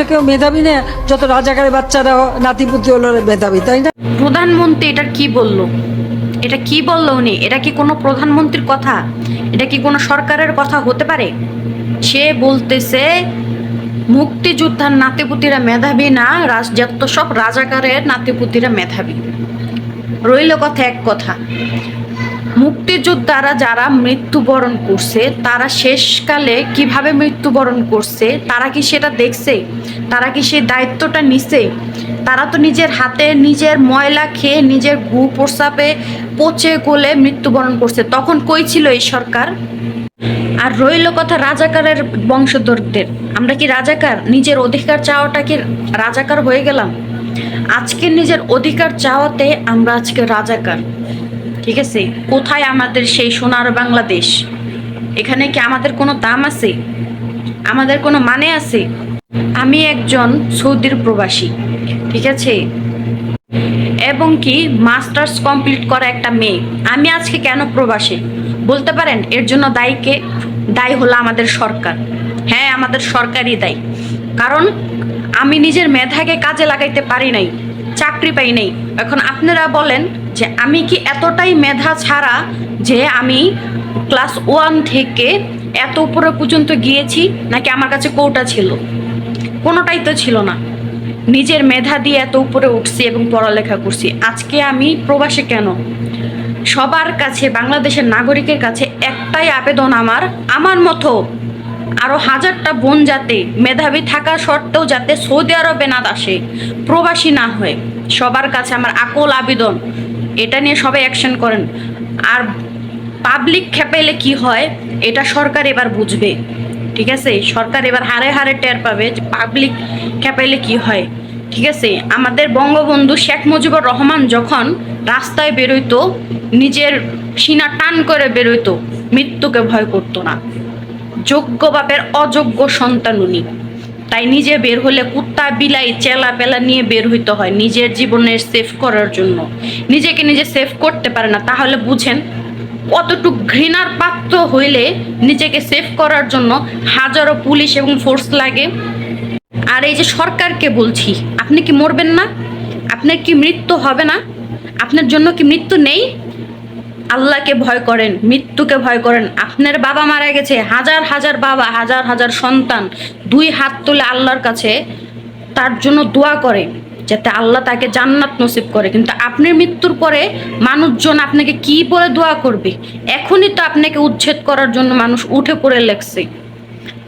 মুক্তিযুদ্ধে কেউ মেধাবী না, যত রাজাকারের বাচ্চারা নাতিপুতি হলো মেধাবী, তাই না? প্রধানমন্ত্রী এটা কি বলল? এটা কি বলল উনি? এটা কি কোনো প্রধানমন্ত্রীর কথা? এটা কি কোনো সরকারের কথা হতে পারে? সে বলতেছে, মুক্তিযোদ্ধার নাতিপুতিরা মেধাবী না, রাজ, যত সব রাজাকারের নাতিপুতিরা মেধাবী। রইল কথা এক কথা। মুক্তিযোদ্ধারা যারা মৃত্যুবরণ করছে, তারা শেষকালে কীভাবে মৃত্যুবরণ করছে, তারা কি সেটা দেখছে? তারা কি সেই দায়িত্বটা নিছে? তারা তো নিজের হাতে নিজের ময়লা খেয়ে নিজের গু প্রস্রাবে পচে গলে মৃত্যুবরণ করছে। তখন কই ছিল এই সরকার? আর রইল কথা রাজাকারের বংশধরদের। আমরা কি রাজাকার? নিজের অধিকার চাওয়াটা কি রাজাকার হয়ে গেলাম? আজকে নিজের অধিকার চাওয়াতে আমরা আজকে রাজাকার। ঠিক আছে? কোথায় আমাদের সেই সোনার বাংলাদেশ? এখানে কি আমাদের কোনো দাম আছে? আমাদের কোনো মানে আছে? আমি একজন সৌদির প্রবাসী, ঠিক আছে? এবং কি মাস্টার্স কমপ্লিট করা একটা মেয়ে। আমি আজকে কেন প্রবাসী? বলতে পারেন, এর জন্য দায়ীকে দায়ী হলো আমাদের সরকার। হ্যাঁ আমাদের সরকারই দায়ী। কারণ আমি নিজের মেধাকে কাজে লাগাইতে পারি নাই, চাকরি পাই নাই। এখন আপনারা বলেন যে আমি কি এতটাই মেধা ছাড়া যে আমি ক্লাস ওয়ান থেকে এত উপরে পর্যন্ত গিয়েছি, নাকি আমার কাছে কোটা ছিল? কোনোটাই তো ছিল না। নিজের মেধা দিয়ে এত উপরে উঠছি এবং পড়ালেখা করছি। আজকে আমি প্রবাসে কেন? সবার কাছে, বাংলাদেশের নাগরিকের কাছে একটাই আবেদন আমার আমার মতো আরও হাজারটা বোন যাতে মেধাবী থাকা সত্ত্বেও যাতে সৌদি আরবে না আসে, প্রবাসী না হয়। সবার কাছে আমার আকল আবেদন। এটা নিয়ে সবাই অ্যাকশন করেন। আর পাবলিক খেপাইলে কি হয়, এটা সরকার এবার বুঝবে। ঠিক আছে? সরকার এবার হারে হারে টের পাবে যে পাবলিক খেপাইলে কি হয়। ঠিক আছে? আমাদের বঙ্গবন্ধু শেখ মুজিবুর রহমান যখন রাস্তায় বেরোইতো, নিজের সিনা টান করে বেরোইতো, মৃত্যুকে ভয় করতো না। যোগ্য বাপের অযোগ্য সন্তান উনি। তাই নিজে বের হলে কুত্তা বিলাই চেলা পেলা নিয়ে বের হইতে হয় নিজের জীবনের সেফ করার জন্য। নিজেকে নিজে সেভ করতে পারে না, তাহলে বুঝেন কতটুক ঘৃণার পাত্র হইলে নিজেকে সেভ করার জন্য হাজারো পুলিশ এবং ফোর্স লাগে। আর এই যে সরকারকে বলছি, আপনি কি মরবেন না? আপনার কি মৃত্যু হবে না? আপনার জন্য কি মৃত্যু নেই? আল্লাহকে ভয় করেন, মৃত্যুকে ভয় করেন। আপনার বাবা মারা গেছে, হাজার হাজার বাবা, হাজার হাজার সন্তান দুই হাত তুলে আল্লাহর কাছে তার জন্য দোয়া করে, যাতে আল্লাহ তাকে জান্নাত নসিব করে। কিন্তু আপনার মৃত্যুর পরে মানুষজন আপনাকে কি বলে দোয়া করবে? এখনই তো আপনাকে উচ্ছেদ করার জন্য মানুষ উঠে পড়ে লেগছে।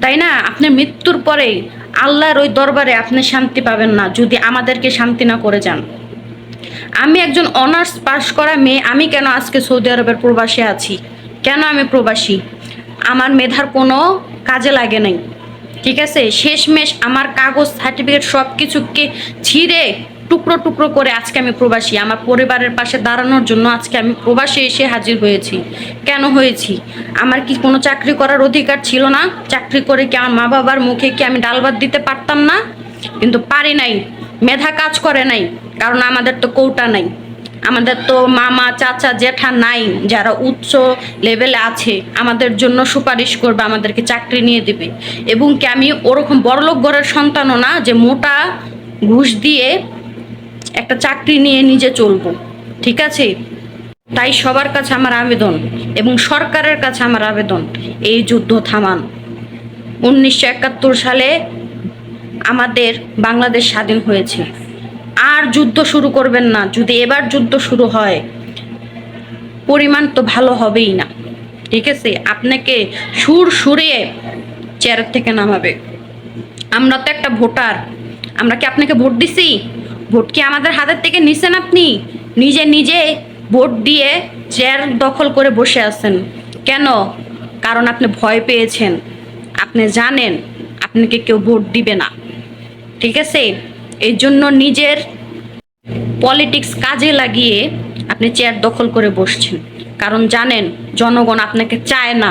তাই না? আপনি মৃত্যুর পরে আল্লাহর ওই দরবারে আপনি শান্তি পাবেন না, যদি আমাদেরকে শান্তি না করে যান। আমি একজন অনার্স পাশ করা মেয়ে, আমি কেন আজকে সৌদি আরবের প্রবাসী আছি? কেন আমি প্রবাসী? আমার মেধার কোনো কাজে লাগে নাই। ঠিক আছে? শেষমেশ আমার কাগজ, সার্টিফিকেট সব কিছুকে ছিঁড়ে টুকরো টুকরো করে আজকে আমি প্রবাসী। আমার পরিবারের পাশে দাঁড়ানোর জন্য আজকে আমি প্রবাসে এসে হাজির হয়েছি। কেন হয়েছি? আমার কি কোনো চাকরি করার অধিকার ছিল না? চাকরি করে কি আমার মা বাবার মুখে কি আমি ডাল ভাত দিতে পারতাম না? কিন্তু পারি নাই। মেধা কাজ করে নাই। কারণ আমাদের তো কৌটা নাই। আমাদের তো মামা, চাচা, জেঠা নাই, যারা উচ্চ লেভেলে আছে, আমাদের জন্য সুপারিশ করবে, আমাদেরকে চাকরি নিয়ে দেবে। এবং কি আমি ওরকম বড়লোক ঘরের সন্তানও না যে মোটা ঘুষ দিয়ে একটা চাকরি নিয়ে নিজে চলবো। ঠিক আছে? তাই সবার কাছে আমার আবেদন এবং সরকারের কাছে আমার আবেদন, এই যুদ্ধ থামান। উনিশশো একাত্তর সালে আমাদের বাংলাদেশ স্বাধীন হয়েছে। আর যুদ্ধ শুরু করবেন না। যদি এবার যুদ্ধ শুরু হয়, পরিমাণ তো ভালো হবেই না। ঠিক আছে? আপনাকে সুর সুরিয়ে চেয়ার থেকে নামাবে। আমরা তো একটা ভোটার। আমরা কি আপনাকে ভোট দিছি? ভোট কি আমাদের হাতের থেকে নিছেন আপনি? নিজে নিজে ভোট দিয়ে চেয়ার দখল করে বসে আছেন। কেন? কারণ আপনি ভয় পেয়েছেন। আপনি জানেন, আপনাকে কেউ ভোট দিবে না। ঠিক আছে? এই জন্য নিজের পলিটিক্স কাজে লাগিয়ে আপনি চেয়ার দখল করে বসছেন। কারণ জানেন, জনগণ আপনাকে চায় না।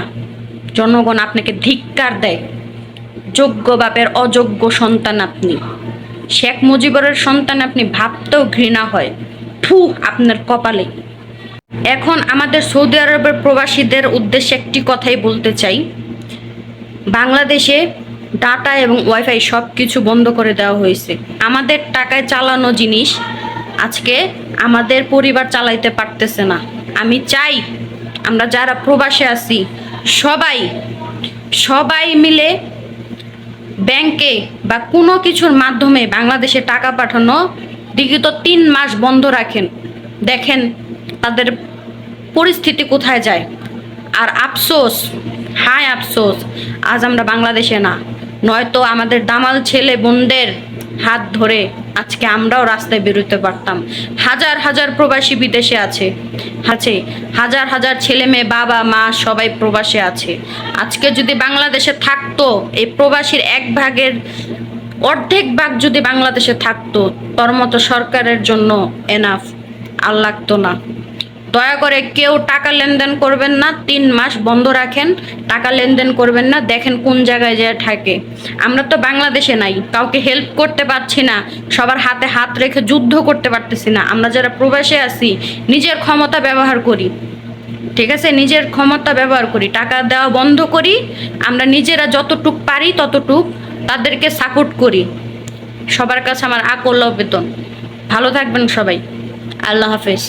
জনগণ আপনাকে ধিক্কার দেয়। যোগ্য বাপের অযোগ্য সন্তান আপনি। শেখ মুজিবরের সন্তান আপনি ভাবতেও ঘৃণা হয়। ফু, আপনার কপালে। এখন আমাদের সৌদি আরবের প্রবাসীদের উদ্দেশ্যে একটি কথাই বলতে চাই। বাংলাদেশে ডাটা এবং ওয়াইফাই সব কিছু বন্ধ করে দেওয়া হয়েছে। আমাদের টাকায় চালানো জিনিস আজকে আমাদের পরিবার চালাইতে পারতেছে না। আমি চাই আমরা যারা প্রবাসে আছি, সবাই সবাই মিলে ব্যাংকে বা কোনো কিছুর মাধ্যমে বাংলাদেশে টাকা পাঠানো বিগত তিন মাস বন্ধ রাখেন। দেখেন তাদের পরিস্থিতি কোথায় যায়। আর আফসোস, হায় আফসোস, আজ আমরা বাংলাদেশে না। নয়তো আমাদের দামাল ছেলে বোনদের হাত ধরে আজকে আমরাও রাস্তায় বেরোতে পারতাম। হাজার হাজার প্রবাসী বিদেশে আছে। আছে, হাজার হাজার ছেলে মেয়ে, বাবা, মা সবাই প্রবাসে আছে। আজকে যদি বাংলাদেশে থাকতো, এই প্রবাসীর এক ভাগের অর্ধেক ভাগ যদি বাংলাদেশে থাকতো, তোর মতো সরকারের জন্য এনাফ আর লাগতো না। দয়া করে কেউ টাকা লেনদেন করবেন না, তিন মাস বন্ধ রাখেন, টাকা লেনদেন করবেন না, দেখেন কোন জায়গায় যায় থাকে আমরা তো বাংলাদেশে নাই, কাউকে হেল্প করতে পারছি না, সবার হাতে হাত রেখে যুদ্ধ করতে পারতেছি না। আমরা যারা প্রবাসে আছি, নিজের ক্ষমতা ব্যবহার করি, ঠিক আছে? নিজের ক্ষমতা ব্যবহার করি, টাকা দেওয়া বন্ধ করি, আমরা নিজেরা যতটুক পারি ততটুক তাদেরকে সাপোর্ট করি। সবার কাছে আমার আকল বেতন। ভালো থাকবেন সবাই। আল্লাহ হাফেজ।